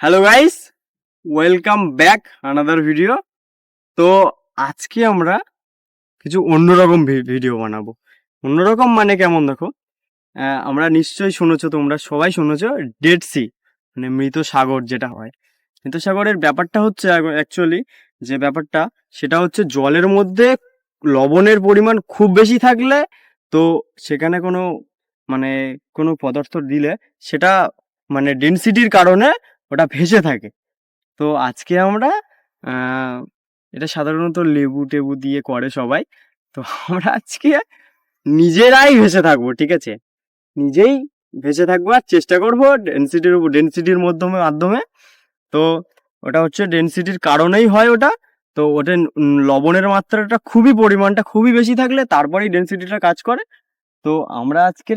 Hello guys welcome back another video তো আজকে আমরা কিছু অন্যরকম ভিডিও বানাবো। অন্যরকম মানে কেমন দেখো? আমরা নিশ্চয়ই শুনেছো, তোমরা সবাই শুনেছো ডেড সি মানে মৃত সাগর যেটা হয়। মৃত সাগরের ব্যাপারটা হচ্ছে অ্যাকচুয়ালি যে ব্যাপারটা, সেটা হচ্ছে জলের মধ্যে লবণের পরিমাণ খুব বেশি থাকলে তো সেখানে কোনো মানে কোনো পদার্থ দিলে সেটা মানে ডেনসিটির কারণে ওটা ভেসে থাকে। তো আজকে আমরা এটা সাধারণত লেবু টেবু দিয়ে করে সবাই। তো আমরা আজকে নিজেরাই ভেসে থাকব, ঠিক আছে? নিজেই ভেসে থাকব আর চেষ্টা করব ডেন্সিটির উপর ডেনসিটির মাধ্যমে মাধ্যমে। তো ওটা হচ্ছে ডেনসিটির কারণেই হয় ওটা। তো ওটা লবণের মাত্রাটা খুবই, পরিমাণটা খুবই বেশি থাকলে তারপরেই ডেন্সিটিটা কাজ করে। তো আমরা আজকে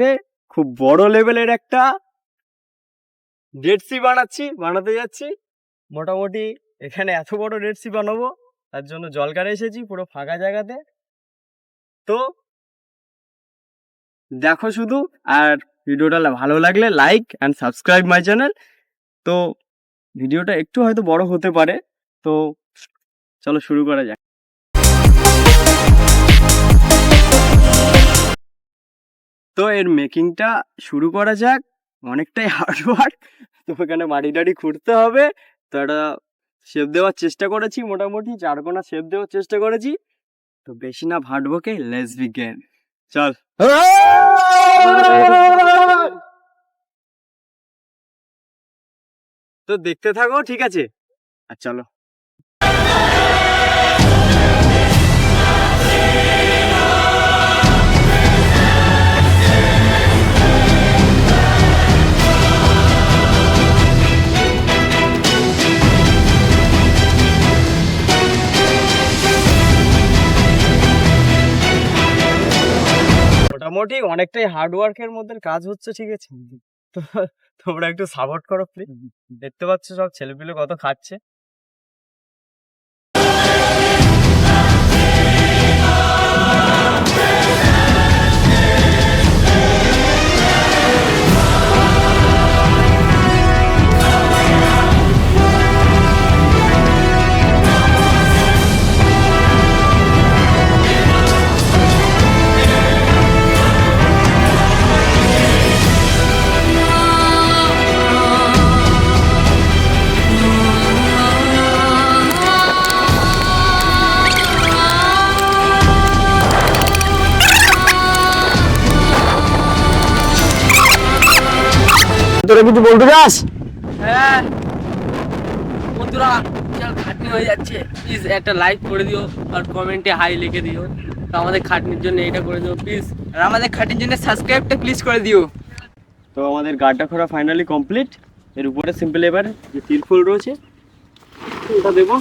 খুব বড় লেভেলের একটা ডেডসি বানাচ্ছি, বানাতে যাচ্ছি। মোটামুটি এখানে এত বড় ডেডসি বানাবো, তার জন্য জলকারে এসেছি পুরো ফাঁকা জায়গাতে। তো দেখো শুধু, আর ভিডিওটা ভালো লাগলে like and subscribe my channel তো ভিডিওটা একটু হয়তো বড় হতে পারে, তো চলো শুরু করা যাক। তো এর মেকিংটা শুরু করা যাক। অনেকটাই হার্ড ওয়ার্ক তো এখানে মাটি টাটি খুঁড়তে হবে। তো একটা শেপ দেওয়ার চেষ্টা করেছি মোটামুটি চারকোনা শেপ দেওয়ার চেষ্টা করেছি। তো বেশি না ভাটবকে লেটস বিগেন চল। তো দেখতে থাকো, ঠিক আছে? আর চলো। মোটামুটি অনেকটাই হার্ডওয়ার্কের মধ্যে কাজ হচ্ছে, ঠিক আছে? তোমরা একটু সাপোর্ট করো প্লিজ দেখতে পাচ্ছ সব ছেলেপিলে কত খাচ্ছে। তোরা কিছু বলতে চাস? হ্যাঁ। বন্ধুরা বিশাল খাটনি হয়ে যাচ্ছে। প্লিজ একটা লাইক করে দিও আর কমেন্টে হাই লিখে দিও। তো আমাদের খাটনির জন্য এটা করে দিও প্লিজ আর আমাদের খাটনির জন্য সাবস্ক্রাইবটা প্লিজ করে দিও। তো আমাদের গাড়টা খোরা ফাইনালি কমপ্লিট এর উপরে সিম্পল এবার যে তিরফুল রয়েছে ওটা দেবো।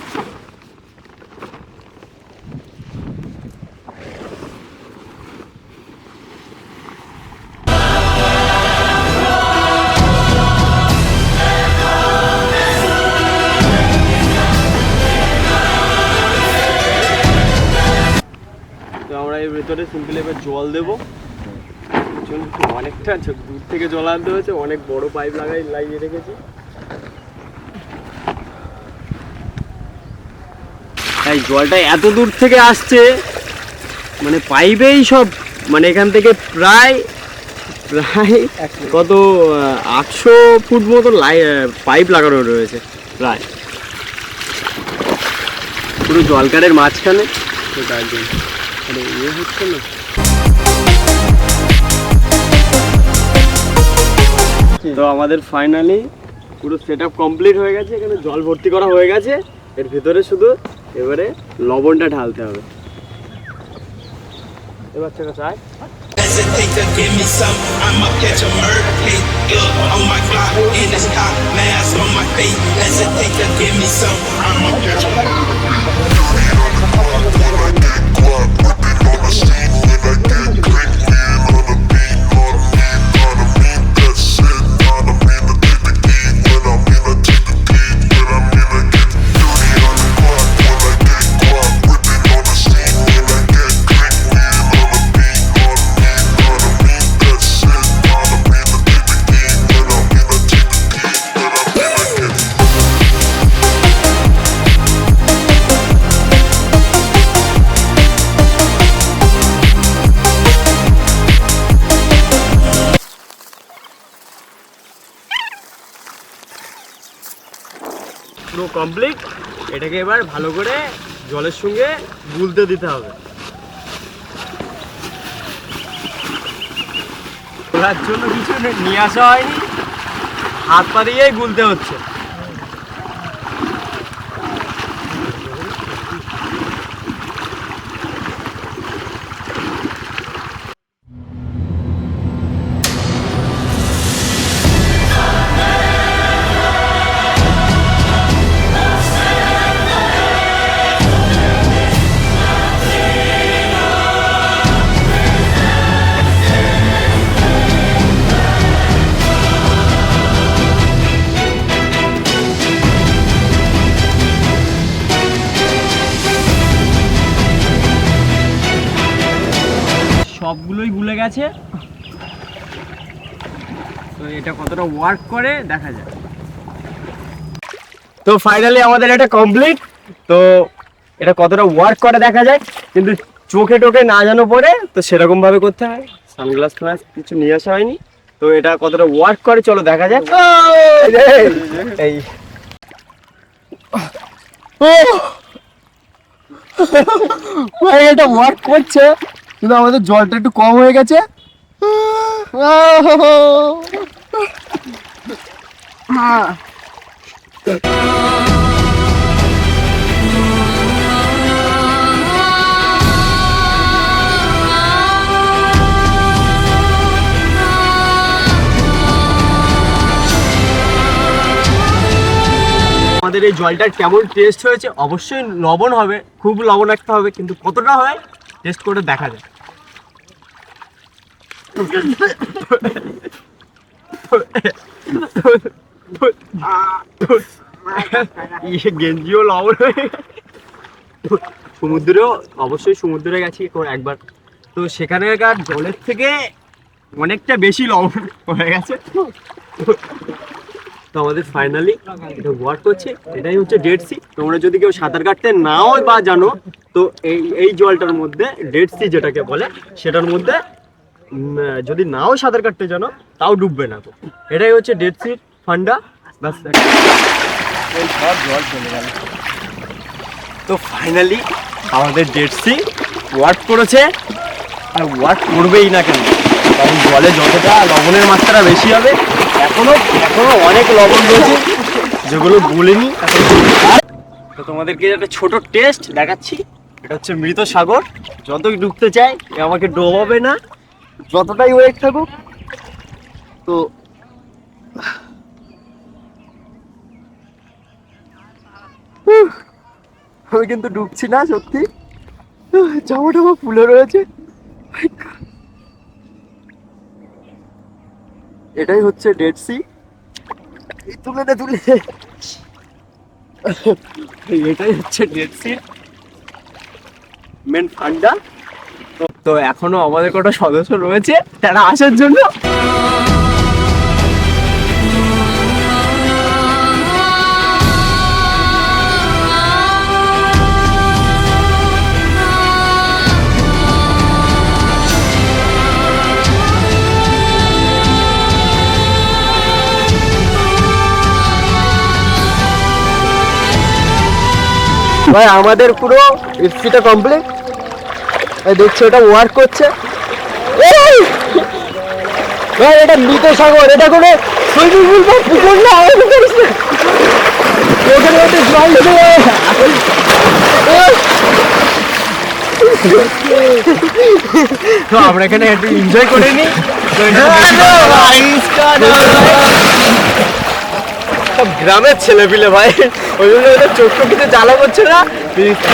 ভেতরে সিম্পল এবার জল দেবো। অনেকটা দূর থেকে জল আনতে হয়েছে, অনেক বড় পাইপ লাগাই লাগিয়ে রেখেছি। তাই জলটা এত দূর থেকে আসছে মানে পাইপেই সব মানে এখান থেকে প্রায় প্রায় কত, আটশো ফুট মতো লাই পাইপ লাগানো রয়েছে, প্রায়। পুরো জলকারের মাঝখানে। তো আরে ইয়ে হচ্ছে না। তো আমাদের ফাইনালি পুরো সেট আপ কমপ্লিট হয়ে গেছে এখানে জল ভর্তি করা হয়ে গেছে। এর ভিতরে শুধু এবারে লবণটা ঢালতে হবে। এবার থেকে চায় Hesitate to give me some, I'ma catch a Club, whipping on the steam. Complete এটাকে এবার ভালো করে জলের সঙ্গে গুলতে দিতে হবে। জন্য কিছু নিয়ে আসা হয়নি। হাত পা দিয়েই গুলতে হচ্ছে। গেছে। তো এটা কতটা ওয়ার্ক করে দেখা যায় তো ফাইনালি আমাদের এটা কমপ্লিট তো এটা কতটা ওয়ার্ক করে দেখা যায় কিন্তু চোখে টোকে না জানো পরে তো সেরকম ভাবে করতে হয়। সানগ্লাস ফ্লাস কিছু নিয়ে আসা হয়নি। তো এটা কতটা ওয়ার্ক করে চলো দেখা যাক। এই ভাই এটা ওয়ার্ক করছে। কিন্তু আমাদের জলটা একটু কম হয়ে গেছে। আমাদের এই জলটার কেমন টেস্ট হয়েছে? অবশ্যই লবণ হবে, খুব লবণাক্ত হবে, কিন্তু কতটা হয়? টেস্ট করে দেখা যায় ইয়ে গেঞ্জিও লবণ সমুদ্রেও অবশ্যই সমুদ্রে গেছি একবার- একবার। তো সেখানকার জলের থেকে অনেকটা বেশি লবণ হয়ে গেছে। তো আমাদের ফাইনালি এটা ওয়ার্ক করছে। এটাই হচ্ছে ডেড সি তোমরা যদি কেউ সাঁতার কাটতে নাও বা জানো তো এই এই জলটার মধ্যে ডেড সি যেটাকে বলে, সেটার মধ্যে যদি নাও সাঁতার কাটতে জানো, তাও ডুববে না তো। এটাই হচ্ছে ডেড সি ফান্ডা ব্যাস সব জল চলে গেল। তো ফাইনালি আমাদের ডেড সি ওয়ার্ক করেছে। আর ওয়ার্ক করবেই না কেন? কারণ জলে যতটা লবণের মাত্রা বেশি হবে, এখনও এখনও অনেক লবণ রয়েছে, যেগুলো গুলিনি তো তোমাদেরকে একটা ছোট টেস্ট দেখাচ্ছি। এটা হচ্ছে মৃত সাগর। যতই ডুবতে চাই আমাকে ডোবাবে না। যতটাই ওয়েট থাকুক। তো আমি কিন্তু ডুবছি না, সত্যি। জামা টামা ফুলে রয়েছে। এটাই হচ্ছে ডেড সি তুলে না, তুলে এটাই হচ্ছে ডেড সি মেন ফান্ডা তো এখনও আমাদের কটা সদস্য রয়েছে তারা আসার জন্য। ভাই আমাদের পুরো এফসিটা কমপ্লিট দেখছ এটা ওয়ার্ক করছে! ভাই এটা মৃত সাগর এটা কোনো সুইমিং পুল বা পুকুর না করিস জল! তো আমরা এখানে একটু এনজয় করে নিই তো এটা সব গ্রামের ছেলে পিলে ভাই। ওই জন্য ওদের চোখ টোকিতে জ্বালা করছে না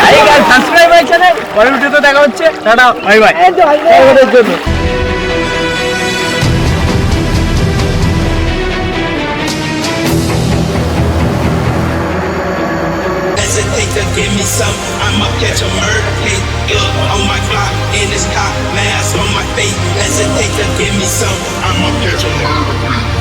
লাইক সাবস্ক্রাইব হয় চ্যানেল পরের ভিডিওতে দেখা হচ্ছে টাটা বাই বাই জন্য give me some, I'ma catch a murder case. Yeah, on my block, in this car, mask on my face. Hesitate to give me some, I'ma catch a murder case.